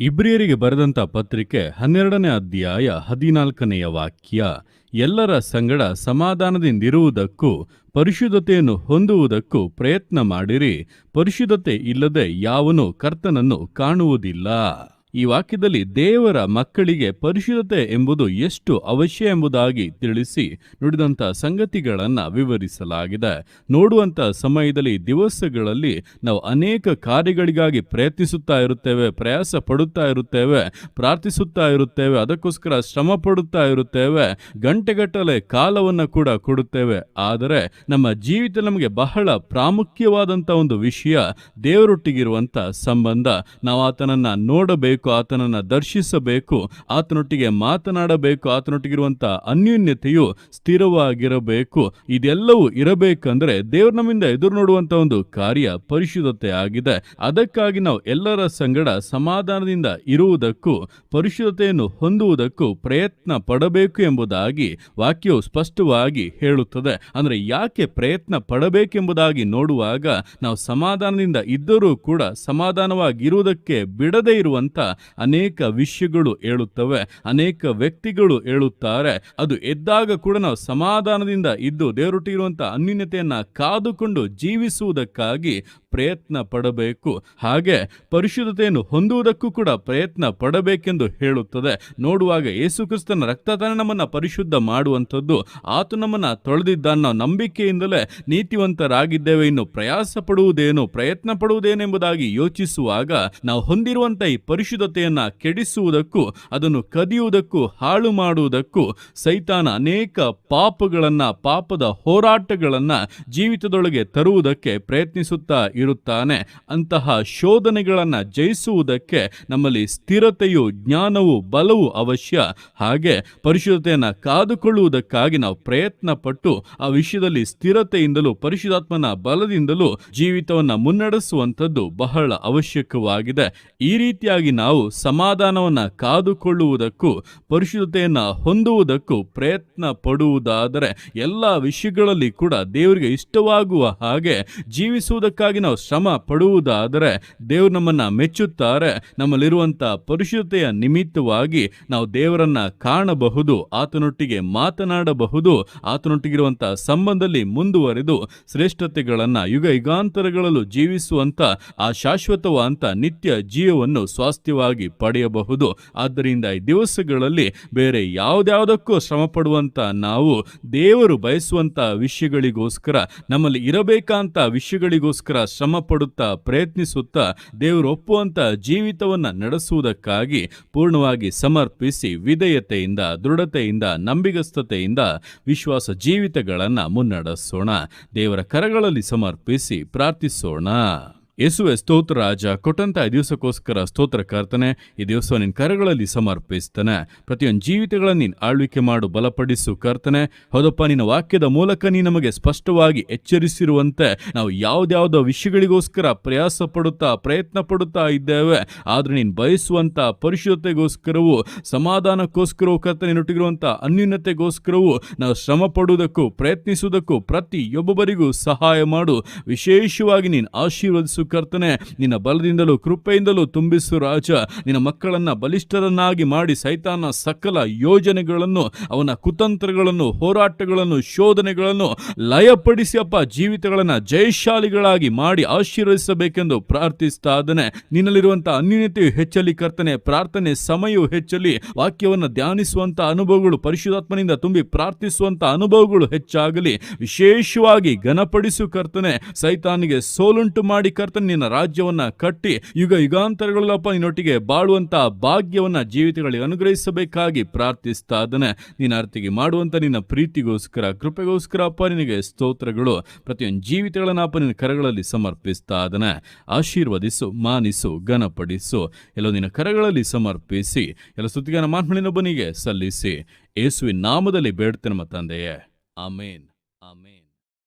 ಇಬ್ರಿಯರಿಗೆ ಬರೆದಂತ ಪತ್ರಿಕೆ ಹನ್ನೆರಡನೇ ಅಧ್ಯಾಯ ಹದಿನಾಲ್ಕನೆಯ ವಾಕ್ಯ, ಎಲ್ಲರ ಸಂಗಡ ಸಮಾಧಾನದಿಂದಿರುವುದಕ್ಕೂ ಪರಿಶುದ್ಧತೆಯನ್ನು ಹೊಂದುವುದಕ್ಕೂ ಪ್ರಯತ್ನ ಮಾಡಿರಿ, ಪರಿಶುದ್ಧತೆ ಇಲ್ಲದೆ ಯಾವನು ಕರ್ತನನ್ನು ಕಾಣುವುದಿಲ್ಲ. ಈ ವಾಕ್ಯದಲ್ಲಿ ದೇವರ ಮಕ್ಕಳಿಗೆ ಪರಿಶುದ್ಧತೆ ಎಂಬುದು ಎಷ್ಟು ಅವಶ್ಯ ಎಂಬುದಾಗಿ ತಿಳಿಸಿ ನುಡಿದಂಥ ಸಂಗತಿಗಳನ್ನು ವಿವರಿಸಲಾಗಿದೆ. ನೋಡುವಂಥ ಸಮಯದಲ್ಲಿ ದಿವಸಗಳಲ್ಲಿ ನಾವು ಅನೇಕ ಕಾರ್ಯಗಳಿಗಾಗಿ ಪ್ರಯತ್ನಿಸುತ್ತಾ ಇರುತ್ತೇವೆ, ಪ್ರಯಾಸ ಪಡುತ್ತಾ ಇರುತ್ತೇವೆ, ಪ್ರಾರ್ಥಿಸುತ್ತಾ ಇರುತ್ತೇವೆ, ಅದಕ್ಕೋಸ್ಕರ ಶ್ರಮ ಪಡುತ್ತಾ ಇರುತ್ತೇವೆ, ಗಂಟೆಗಟ್ಟಲೆ ಕಾಲವನ್ನು ಕೂಡ ಕೊಡುತ್ತೇವೆ. ಆದರೆ ನಮ್ಮ ಜೀವಿತ ನಮಗೆ ಬಹಳ ಪ್ರಾಮುಖ್ಯವಾದಂಥ ಒಂದು ವಿಷಯ ದೇವರೊಟ್ಟಿಗಿರುವಂಥ ಸಂಬಂಧ. ನಾವು ಆತನನ್ನ ನೋಡಬೇಕು ಆತನನ್ನ ದರ್ಶಿಸಬೇಕು, ಆತನೊಟ್ಟಿಗೆ ಮಾತನಾಡಬೇಕು ಆತನೊಟ್ಟಿಗಿರುವಂಥ ಅನ್ಯೋನ್ಯತೆಯು ಸ್ಥಿರವಾಗಿರಬೇಕು. ಇದೆಲ್ಲವೂ ಇರಬೇಕಂದ್ರೆ ದೇವ್ರ ನಮ್ಮಿಂದ ಎದುರು ನೋಡುವಂಥ ಒಂದು ಕಾರ್ಯ ಪರಿಶುದ್ಧತೆ ಆಗಿದೆ. ಅದಕ್ಕಾಗಿ ನಾವು ಎಲ್ಲರ ಸಂಗಡ ಸಮಾಧಾನದಿಂದ ಇರುವುದಕ್ಕೂ, ಪರಿಶುದ್ಧತೆಯನ್ನು ಹೊಂದುವುದಕ್ಕೂ ಪ್ರಯತ್ನ ಪಡಬೇಕು ಎಂಬುದಾಗಿ ವಾಕ್ಯವು ಸ್ಪಷ್ಟವಾಗಿ ಹೇಳುತ್ತದೆ. ಅಂದ್ರೆ ಯಾಕೆ ಪ್ರಯತ್ನ ಪಡಬೇಕೆಂಬುದಾಗಿ ನೋಡುವಾಗ ನಾವು ಸಮಾಧಾನದಿಂದ ಇದ್ದರೂ ಕೂಡ ಸಮಾಧಾನವಾಗಿರುವುದಕ್ಕೆ ಬಿಡದೇ ಇರುವಂತ ಅನೇಕ ವಿಷಯಗಳು ಹೇಳುತ್ತವೆ, ಅನೇಕ ವ್ಯಕ್ತಿಗಳು ಹೇಳುತ್ತಾರೆ. ಅದು ಎದ್ದಾಗ ಕೂಡ ನಾವು ಸಮಾಧಾನದಿಂದ ಇದ್ದು ದೇವರೊಟ್ಟಿರುವಂತ ಅನ್ಯೂನ್ಯತೆಯನ್ನ ಕಾದುಕೊಂಡು ಜೀವಿಸುವುದಕ್ಕಾಗಿ ಪ್ರಯತ್ನ ಪಡಬೇಕು. ಹಾಗೆ ಪರಿಶುದ್ಧತೆಯನ್ನು ಹೊಂದುವುದಕ್ಕೂ ಕೂಡ ಪ್ರಯತ್ನ ಪಡಬೇಕೆಂದು ಹೇಳುತ್ತದೆ. ನೋಡುವಾಗ ಯೇಸುಕ್ರಿಸ್ತನ ರಕ್ತದಾನ ನಮ್ಮನ್ನ ಪರಿಶುದ್ಧ ಮಾಡುವಂಥದ್ದು. ಆತು ನಮ್ಮನ್ನು ತೊಳೆದಿದ್ದನ್ನ ನಂಬಿಕೆಯಿಂದಲೇ ನೀತಿವಂತರಾಗಿದ್ದೇವೆ ಇನ್ನು ಪ್ರಯಾಸ ಪಡುವುದೇನು ಪ್ರಯತ್ನ ಪಡುವುದೇನೆಂಬುದಾಗಿ ಯೋಚಿಸುವಾಗ ನಾವು ಹೊಂದಿರುವಂಥ ಈ ಪರಿಶುದ್ಧತೆಯನ್ನು ಕೆಡಿಸುವುದಕ್ಕೂ, ಅದನ್ನು ಕದಿಯುವುದಕ್ಕೂ, ಹಾಳು ಮಾಡುವುದಕ್ಕೂ, ಸೈತಾನ ಅನೇಕ ಪಾಪಗಳನ್ನ, ಪಾಪದ ಹೋರಾಟಗಳನ್ನ ಜೀವಿತದೊಳಗೆ ತರುವುದಕ್ಕೆ ಪ್ರಯತ್ನಿಸುತ್ತಾ ಇರುತ್ತಾನೆ. ಅಂತಹ ಶೋಧನೆಗಳನ್ನು ಜಯಿಸುವುದಕ್ಕೆ ನಮ್ಮಲ್ಲಿ ಸ್ಥಿರತೆಯು ಜ್ಞಾನವು ಬಲವು ಅವಶ್ಯ. ಹಾಗೆ ಪರಿಶುದ್ಧತೆಯನ್ನು ಕಾದುಕೊಳ್ಳುವುದಕ್ಕಾಗಿ ನಾವು ಪ್ರಯತ್ನ ಪಟ್ಟು ಆ ವಿಷಯದಲ್ಲಿ ಸ್ಥಿರತೆಯಿಂದಲೂ ಪರಿಶುದ್ಧಾತ್ಮನ ಬಲದಿಂದಲೂ ಜೀವಿತವನ್ನು ಮುನ್ನಡೆಸುವಂಥದ್ದು ಬಹಳ ಅವಶ್ಯಕವಾಗಿದೆ. ಈ ರೀತಿಯಾಗಿ ನಾವು ಸಮಾಧಾನವನ್ನ ಕಾದುಕೊಳ್ಳುವುದಕ್ಕೂ ಪರಿಶುದ್ಧತೆಯನ್ನು ಹೊಂದುವುದಕ್ಕೂ ಪ್ರಯತ್ನ ಪಡುವುದಾದರೆ ಎಲ್ಲ ವಿಷಯಗಳಲ್ಲಿ ಕೂಡ ದೇವರಿಗೆ ಇಷ್ಟವಾಗುವ ಹಾಗೆ ಜೀವಿಸುವುದಕ್ಕಾಗಿ ಶ್ರಮ ಪಡುವುದಾದರೆ ದೇವರು ನಮ್ಮನ್ನ ಮೆಚ್ಚುತ್ತಾರೆ. ನಮ್ಮಲ್ಲಿರುವಂಥ ಪರಿಶುದ್ಧತೆಯ ನಿಮಿತ್ತವಾಗಿ ನಾವು ದೇವರನ್ನ ಕಾಣಬಹುದು, ಆತನೊಟ್ಟಿಗೆ ಮಾತನಾಡಬಹುದು, ಆತನೊಟ್ಟಿಗಿರುವಂಥ ಸಂಬಂಧದಲ್ಲಿ ಮುಂದುವರೆದು ಶ್ರೇಷ್ಠತೆಗಳನ್ನ ಯುಗ ಯುಗಾಂತರಗಳಲ್ಲೂ ಜೀವಿಸುವಂತ ಆ ಶಾಶ್ವತವಾದಂಥ ನಿತ್ಯ ಜೀವವನ್ನು ಸ್ವಾಸ್ಥ್ಯವಾಗಿ ಪಡೆಯಬಹುದು. ಆದ್ದರಿಂದ ಈ ದಿವಸಗಳಲ್ಲಿ ಬೇರೆ ಯಾವುದ್ಯಾವುದಕ್ಕೂ ಶ್ರಮ ಪಡುವಂತ ನಾವು ದೇವರು ಬಯಸುವಂತ ವಿಷಯಗಳಿಗೋಸ್ಕರ, ನಮ್ಮಲ್ಲಿ ಇರಬೇಕಂತ ವಿಷಯಗಳಿಗೋಸ್ಕರ ಶ್ರಮ ಪಡುತ್ತಾ ಪ್ರಯತ್ನಿಸುತ್ತಾ ದೇವರು ಒಪ್ಪುವಂತ ಜೀವಿತವನ್ನ ನಡೆಸುವುದಕ್ಕಾಗಿ ಪೂರ್ಣವಾಗಿ ಸಮರ್ಪಿಸಿ ವಿಧೇಯತೆಯಿಂದ, ದೃಢತೆಯಿಂದ, ನಂಬಿಗಸ್ತತೆಯಿಂದ ವಿಶ್ವಾಸ ಜೀವಿತಗಳನ್ನ ಮುನ್ನಡೆಸೋಣ. ದೇವರ ಕರಗಳಲ್ಲಿ ಸಮರ್ಪಿಸಿ ಪ್ರಾರ್ಥಿಸೋಣ. ಯೇಸುವೆ, ಸ್ತೋತ್ರ ರಾಜ, ಕೊಟ್ಟಂತ ಈ ದಿವಸಕ್ಕೋಸ್ಕರ ಸ್ತೋತ್ರ ಕರ್ತನೆ, ಈ ದಿವಸ ನಿನ್ನ ಕರಗಳಲ್ಲಿ ಸಮರ್ಪಿಸ್ತಾನೆ. ಪ್ರತಿಯೊಂದು ಜೀವಿತಗಳನ್ನು ನೀನು ಆಳ್ವಿಕೆ ಮಾಡು, ಬಲಪಡಿಸು ಕರ್ತನೆ. ಹೌದಪ್ಪ, ನಿನ್ನ ವಾಕ್ಯದ ಮೂಲಕ ನೀ ನಮಗೆ ಸ್ಪಷ್ಟವಾಗಿ ಎಚ್ಚರಿಸಿರುವಂತೆ ನಾವು ಯಾವ್ದ್ಯಾವ್ದೋ ವಿಷಯಗಳಿಗೋಸ್ಕರ ಪ್ರಯಾಸ ಪಡುತ್ತಾ ಪ್ರಯತ್ನ ಪಡುತ್ತಾ ಇದ್ದೇವೆ. ಆದ್ರೆ ನೀನು ಬಯಸುವಂತ ಪರಿಶುದ್ಧತೆಗೋಸ್ಕರವೂ, ಸಮಾಧಾನಕ್ಕೋಸ್ಕರವೂ ಕರ್ತನಿನೊಟ್ಟಿಗಿರುವಂಥ ಅನ್ಯೂನ್ಯತೆಗೋಸ್ಕರವೂ ನಾವು ಶ್ರಮ ಪಡುವುದಕ್ಕೂ ಪ್ರಯತ್ನಿಸುವುದಕ್ಕೂ ಪ್ರತಿಯೊಬ್ಬೊಬ್ಬರಿಗೂ ಸಹಾಯ ಮಾಡು. ವಿಶೇಷವಾಗಿ ನೀನು ಆಶೀರ್ವದಿಸು ಕರ್ತನೆ, ನಿನ್ನ ಬಲದಿಂದಲೂ ಕೃಪೆಯಿಂದಲೂ ತುಂಬಿಸು ರಾಜ. ನಿನ್ನ ಮಕ್ಕಳನ್ನ ಬಲಿಷ್ಠರನ್ನಾಗಿ ಮಾಡಿ ಸೈತಾನ ಸಕಲ ಯೋಜನೆಗಳನ್ನು, ಅವನ ಕುತಂತ್ರಗಳನ್ನು, ಹೋರಾಟಗಳನ್ನು, ಶೋಧನೆಗಳನ್ನು ಲಯಪಡಿಸಿ ಅಪ್ಪ, ಜೀವಿತಗಳನ್ನ ಜಯಶಾಲಿಗಳಾಗಿ ಮಾಡಿ ಆಶೀರ್ವದಿಸಬೇಕೆಂದು ಪ್ರಾರ್ಥಿಸ್ತಾ ಇದ್ದಾನೆ. ನಿನ್ನಲ್ಲಿರುವಂತಹ ಅನ್ಯೂನ್ಯತೆಯು ಹೆಚ್ಚಲಿ, ಕರ್ತನೆ ಪ್ರಾರ್ಥನೆ ಸಮಯವು ಹೆಚ್ಚಲಿ, ವಾಕ್ಯವನ್ನ ಧ್ಯಾನಿಸುವಂತ ಅನುಭವಗಳು ಪರಿಶುದ್ಧಾತ್ಮನಿಂದ ತುಂಬಿ ಪ್ರಾರ್ಥಿಸುವಂತ ಅನುಭವಗಳು ಹೆಚ್ಚಾಗಲಿ. ವಿಶೇಷವಾಗಿ ಘನಪಡಿಸು ಕರ್ತನೆ, ಸೈತಾನಿಗೆ ಸೋಲುಂಟು ಮಾಡಿ ಕರ್ತನೆ. ನಿನ್ನ ರಾಜ್ಯವನ್ನ ಕಟ್ಟಿ ಯುಗ ಯುಗಾಂತರಗಳಲ್ಲಪ್ಪ ನಿನ್ನೊಟ್ಟಿಗೆ ಬಾಳುವಂತ ಭಾಗ್ಯವನ್ನ ಜೀವಿತಗಳಿಗೆ ಅನುಗ್ರಹಿಸಬೇಕಾಗಿ ಪ್ರಾರ್ಥಿಸ್ತಾ ಇದ್ದಾನೆ. ನಿನ್ನ ಅರ್ಥಿಗೆ ಮಾಡುವಂತ ನಿನ್ನ ಪ್ರೀತಿಗೋಸ್ಕರ, ಕೃಪೆಗೋಸ್ಕರ ಅಪ್ಪ ನಿನಗೆ ಸ್ತೋತ್ರಗಳು. ಪ್ರತಿಯೊಂದು ಜೀವಿತಗಳನ್ನ ಅಪ್ಪ ನಿನ್ನ ಕರಗಳಲ್ಲಿ ಸಮರ್ಪಿಸ್ತಾ ಇದ್ದಾನೆ. ಆಶೀರ್ವದಿಸು, ಮಾನಿಸು, ಘನಪಡಿಸು. ಎಲ್ಲೋ ನಿನ್ನ ಕರಗಳಲ್ಲಿ ಸಮರ್ಪಿಸಿ, ಎಲ್ಲ ಸ್ತುತಿಗಾನ ಮಾನ್ಮಳಿನೊಬ್ಬನಿಗೆ ಸಲ್ಲಿಸಿ. ಯೇಸುವಿನ ನಾಮದಲ್ಲಿ ಬೇಡ್ತೇನೆ ತಂದೆಯೇ. ಆಮೇನ್. ಆಮೇನ್.